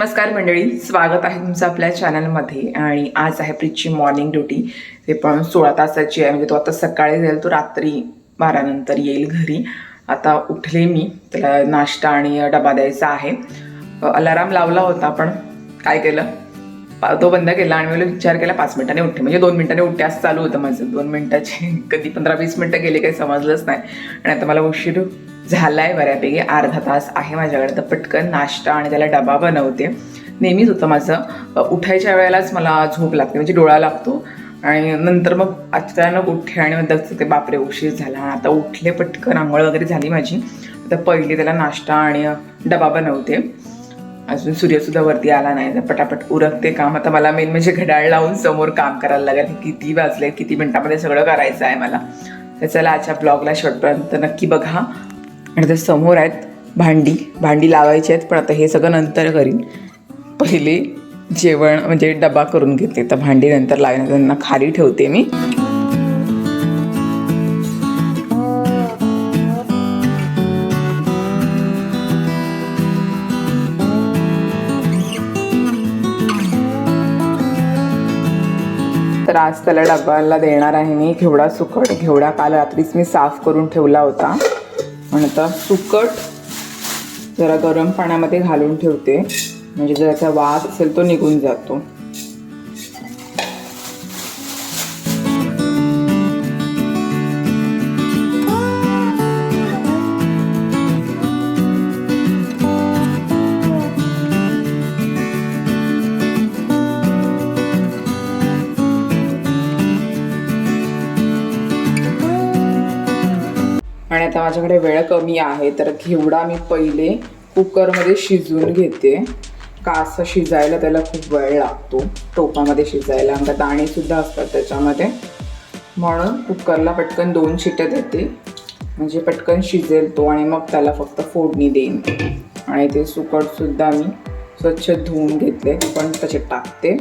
नमस्कार मंडळी स्वागत आहे तुमचं आपल्या चॅनलमध्ये आणि आज आहे प्रीतची मॉर्निंग ड्युटी ते पण सोळा तासाची आहे म्हणजे तो आता सकाळी जाईल तो रात्री बारानंतर येईल घरी. आता उठले मी त्याला नाश्ता आणि डबा द्यायचा आहे. अलाराम लावला होता पण काय केलं? तो बंद केला आणि मला विचार केला पाच मिनिटांनी उठते. म्हणजे दोन मिनिटांनी उठते असं चालू होतं माझं. दोन मिनिटाचे कधी पंधरा वीस मिनटं गेले काही समजलंच नाही. आणि आता मला उशीर झालाय बऱ्यापैकी अर्धा तास आहे माझ्याकडे. तर पटकन नाश्ता आणि त्याला डबा बनवते. नेहमीच होतं माझं. उठायच्या वेळेलाच मला झोप लागते म्हणजे डोळा लागतो. आणि नंतर मग अचानक उठे आणि मग ते बापरे उशीर झाला. आणि आता उठले पटकन आंघोळ वगैरे झाली माझी. आता पहिले त्याला नाश्ता आणि डबा बनवते. अजून सूर्यसुद्धा वरती आला नाही. पटापट उरकते काम. आता मला मेन म्हणजे घड्याळ लावून समोर काम करायला लागेल. किती वाजले किती मिनिटामध्ये सगळं करायचं आहे मला. तर चला आजच्या ब्लॉगला शेवटपर्यंत नक्की बघा. आणि तर समोर आहेत भांडी. भांडी लावायची आहेत पण आता हे सगळं नंतर करीन. पहिले जेवण म्हणजे डबा करून घेते. तर भांडी नंतर लावण्यात त्यांना खाली ठेवते मी. आज त्याला डब्याला देणार आहे मी. घेवडा सुकट घेवडा काल रात्रीच मी साफ करून ठेवला होता. आणि आता सुकट जरा गरम पाण्यामध्ये घालून ठेवते. म्हणजे जर त्याचा वास असेल तो निघून जातो. आणि आता माझ्याकडे वेळ कमी आहे तर घेवडा मी पहिले कुकरमध्ये शिजवून घेते. कास शिजायला त्याला खूप वेळ लागतो टोपामध्ये शिजायला. आणि दाणे सुद्धा असतात त्याच्यामध्ये. म्हणून कुकरला पटकन दोन शिट्या देते. म्हणजे पटकन शिजेल तो आणि मग त्याला फक्त फोडणी देईन. आणि ते सुकटसुद्धा मी स्वच्छ धुवून घेतले पण त्याचे टाकते.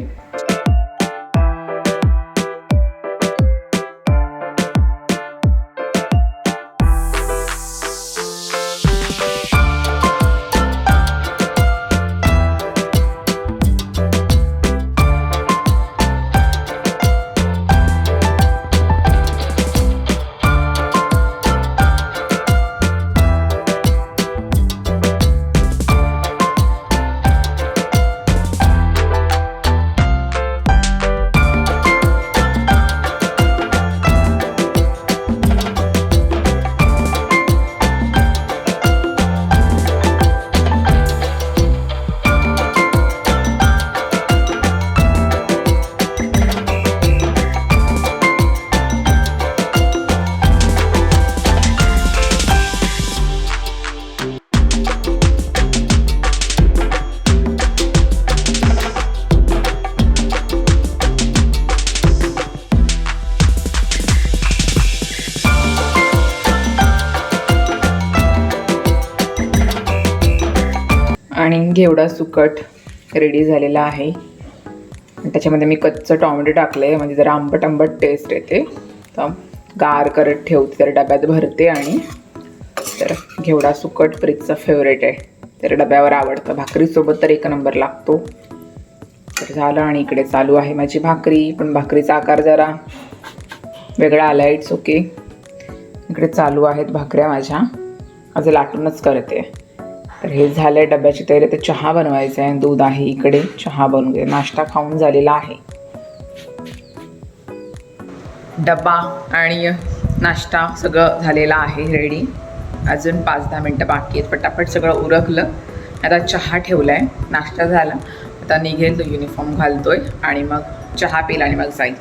आणि घेवडा सुकट रेडी झालेला आहे. त्याच्यामध्ये मी कच्चं टॉमॅटो टाकलं आहे म्हणजे जरा आंबट आंबट टेस्ट येते. तर गार करत ठेवते तर डब्यात भरते आणि तर घेवडा सुकट प्रीतचा फेवरेट आहे. तर डब्यावर आवडतं. भाकरीसोबत तर एक नंबर लागतो. तर झालं आणि इकडे चालू आहे माझी भाकरी. पण भाकरीचा आकार जरा वेगळा आला इट्स ओके इकडे चालू आहेत भाकऱ्या माझ्या. आज लाटूनच करते. तर हे झालंय डब्याची तयारी. तर चहा बनवायचा आहे दूध आहे इकडे. चहा बनवू दे नाश्ता खाऊन झालेला आहे. डब्बा आणि नाश्ता सगळं झालेला आहे रेडी अजून पाच दहा मिनटं बाकी आहेत. पटापट सगळं उरकलं. आता चहा ठेवला आहे नाश्ता झाला. आता निघेल तो युनिफॉर्म घालतोय आणि मग चहा पिला आणि मग जाईल.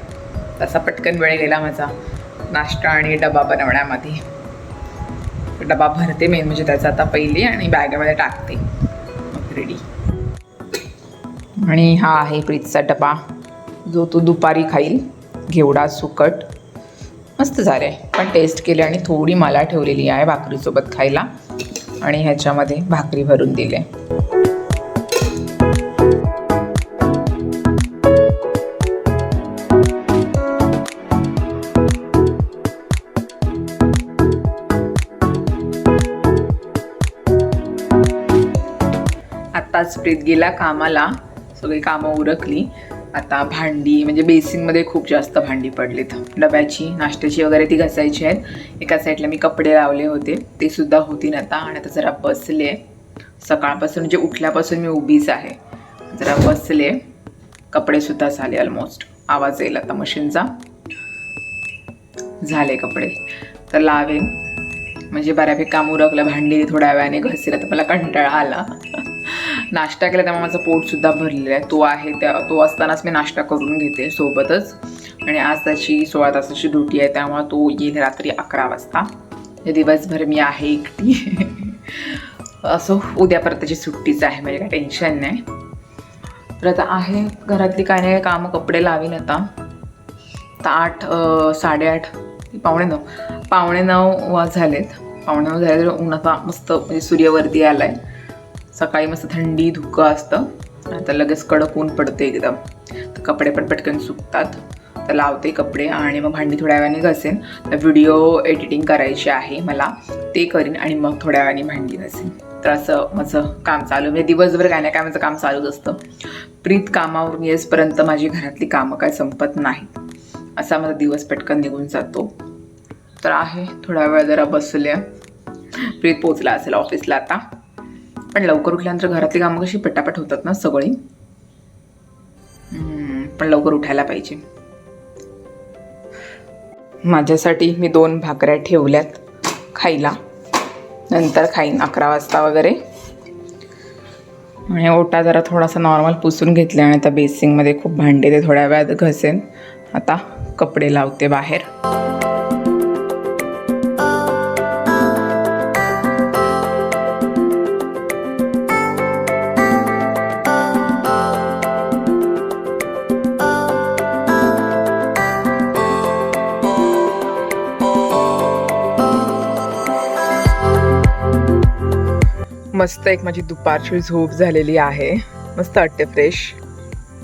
तसा पटकन वेळ गेला माझा. नाश्ता आणि डबा बनवण्यामध्ये. डबा भरते मेन म्हणजे त्याचा आता पहिली आणि बॅगमध्ये टाकते. रेडी आणि हा आहे प्रीतचा डबा. जो तो दुपारी खाईल घेवडा सुकट. मस्त झालं आहे. पण टेस्ट केली आणि थोडी मला ठेवलेली आहे भाकरीसोबत खायला. आणि ह्याच्यामध्ये भाकरी भरून दिले आज प्रीत गेला कामाला सगळी कामं उरकली. आता भांडी म्हणजे बेसिनमध्ये खूप जास्त भांडी पडलीत. डब्याची नाश्त्याची वगैरे ती घासायची आहेत. एका साईडला मी कपडे लावले होते. ते सुद्धा होतील आता आणि आता जरा बसले. सकाळपासून म्हणजे उठल्यापासून मी उभीच आहे. जरा बसले. कपडे सुद्धा झाले ऑलमोस्ट आवाज येईल आता मशीनचा. झाले कपडे. तर लावेन. म्हणजे बऱ्यापैकी काम उरकलं. भांडी थोड्या वेळाने घसेल. तर मला कंटाळा आला. नाश्ता केला त्यामुळे माझं पोटसुद्धा भरलेलं आहे. तो आहे त्या तो असतानाच मी नाश्ता करून घेते सोबतच. आणि आज त्याची सोळा तासाची ड्युटी आहे त्यामुळे तो येईल रात्री अकरा वाजता. हे दिवसभर मी आहे एकटी. असो उद्या परत त्याची सुट्टीच आहे म्हणजे काय टेन्शन नाही. तर आता आहे घरातली काय नाही कामं कपडे लावीन आता. आता आठ साडेआठ पावणे नऊ पावणे नऊ वा झालेत. पावणे नऊ झाले तर ऊन आता मस्त म्हणजे सूर्यवरती आला आहे सकाळी मस्त थंडी धुकं असतं. आता लगेच कडक ऊन पडते एकदम. तर कपडे पण पटकन सुकतात. तर लावते कपडे आणि मग भांडी थोड्या वेळाने घसेन. तर व्हिडिओ एडिटिंग करायची आहे मला. ते करीन आणि मग थोड्या वेळाने भांडी घसेन. तर असं माझं काम चालू म्हणजे दिवसभर काय नाही काय माझं काम चालूच असतं. प्रीत कामावरून येसपर्यंत माझी घरातली कामं काय संपत नाहीत असा माझा दिवस पटकन निघून जातो. तर आहे. थोडा वेळ जरा बसले. प्रीत पोचला असेल ऑफिसला आता. पण लवकर उठल्यानंतर घरातली कामं कशी पटापट होतात ना सगळी? पण लवकर उठायला पाहिजे. माझ्यासाठी मी दोन भाकऱ्या ठेवल्यात खायला. नंतर खाईन अकरा वाजता वगैरे. आणि ओटा जरा थोडासा नॉर्मल पुसून घेतला आणि आता बेसिंगमध्ये खूप भांडे ते थोड्या वेळात घसेन. आता कपडे लावते बाहेर. मस्त एक माझी दुपारची झोप झालेली आहे. मस्त वाटते फ्रेश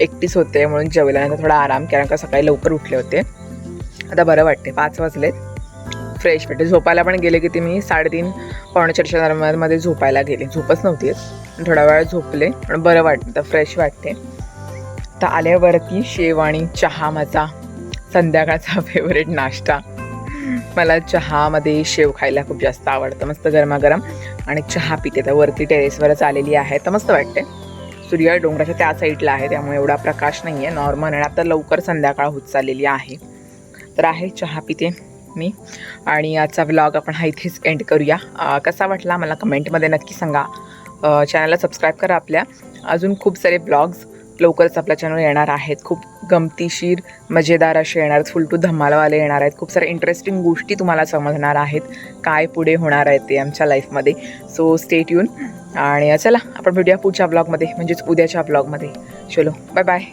एकटीच होते म्हणून जेवल्यानंतर थोडा आराम केला का सकाळी लवकर उठले होते. आता बरं वाटते पाच वाजलेत. फ्रेश वाटते झोपायला पण गेले की ते मी साडेतीन पावणे चारशे दरम्यानमध्ये झोपायला गेले. झोपच नव्हती थोडा वेळ झोपले. पण बरं वाटतं तर फ्रेश वाटते तर आल्यावरती शेव आणि चहा माझा संध्याकाळचा फेवरेट नाश्ता. मला चहामध्ये शेव खायला खूप जास्त आवडतं. मस्त गरमागरम. आणि चहा पिते तर वरती टेरेसवरच आलेली आहे. तर मस्त वाटते. सूर्य डोंगराच्या त्या साईडला आहे त्यामुळे एवढा प्रकाश नाही आहे. नॉर्मल आणि आता लवकर संध्याकाळ होत चाललेली आहे. तर आहे चहा पिते मी. आणि आजचा व्लॉग आपण हा इथेच एंड करूया. कसा वाटला मला कमेंटमध्ये नक्की सांगा. चॅनलला सबस्क्राईब करा आपल्या. अजून खूप सारे ब्लॉग्स लवकरच आपल्या चॅनल येणार आहेत. खूप गमतीशीर मजेदार असे येणार आहेत. फुल टू धमालवाले येणार आहेत. खूप साऱ्या इंटरेस्टिंग गोष्टी तुम्हाला समजणार आहेत. काय पुढे होणार आहे ते आमच्या लाईफमध्ये सो स्टेट येऊन आणि चला आपण भेटूया पुढच्या ब्लॉगमध्ये म्हणजेच उद्याच्या ब्लॉगमध्ये चलो बाय बाय